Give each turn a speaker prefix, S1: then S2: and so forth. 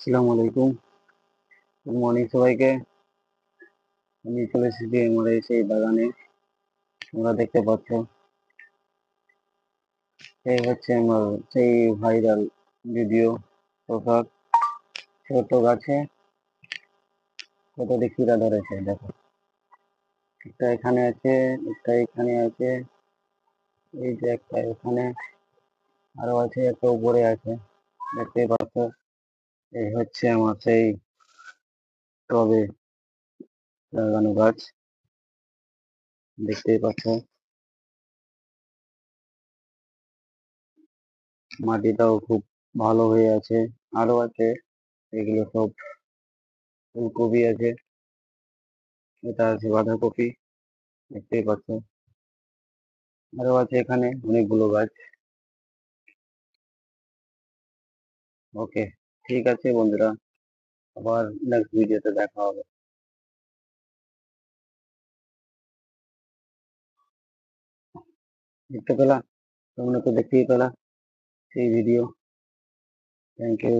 S1: আসসালামু আলাইকুম। Good morning সবাইকে। আমি চলে এসেছি আমার সেই বাগানে। তোমরা দেখতে পাচ্ছ। এই হচ্ছে আমার সেই ভাইরাল ভিডিও শশার ছোট গাছে। কত দেখিরা ধরেছে, দেখো। একটা এখানে আছে, একটা এখানে আছে। এই যে একটা এখানে। আরও আছে, একটা উপরে আছে। দেখতে পাচ্ছ। এই হচ্ছে আমার সেই টবে লাগানো গাছ। দেখতেই পাচ্ছ মাটিটাও খুব ভালো হয়ে আছে। আরও আছে। এগুলো সব ফুলকপি আছে। এটা আছে বাঁধাকপি। দেখতেই পাচ্ছ আরও আছে এখানে অনেকগুলো গাছ। ওকে। ঠিক আছে বন্ধুরা, আবার নেক্সট ভিডিওতে দেখা হবে। দেখতে পেলা? তোমরা তো দেখতেই পেলা সেই ভিডিও থ্যাংক ইউ